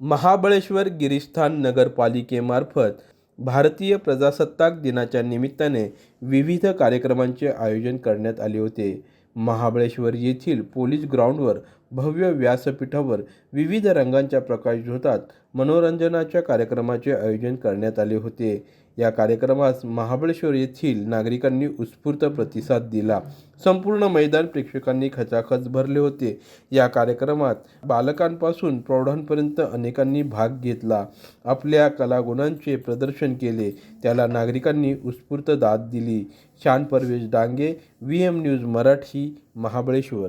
महाबळेश्वर गिरीस्थान नगरपालिकेमार्फत भारतीय प्रजासत्ताक दिनाच्या निमित्ताने विविध कार्यक्रमांचे आयोजन करण्यात आले होते. महाबळेश्वर येथील पोलीस ग्राउंडवर भव्य व्यासपीठावर विविध रंगांच्या प्रकाशझोतात मनोरंजनाच्या कार्यक्रमाचे आयोजन करण्यात आले होते. या कार्यक्रमास महाबळेश्वर येथील नागरिकांनी उत्स्फूर्त प्रतिसाद दिला. संपूर्ण मैदान प्रेक्षकांनी खचाखच भरले होते. या कार्यक्रमात बालकांपासून प्रौढांपर्यंत अनेकांनी भाग घेतला. आपल्या कलागुणांचे प्रदर्शन केले. त्याला नागरिकांनी उत्स्फूर्त दाद दिली. शान Parvesh Dange V M news Marathi Mahabaleshwar.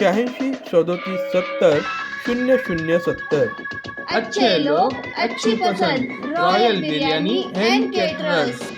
शहाऐंशी सदोतीस सत्तर शून्य शून्य सत्तर. अच्छे लोग अच्छी पसंद रॉयल बिर्याणी अँड केटरर्स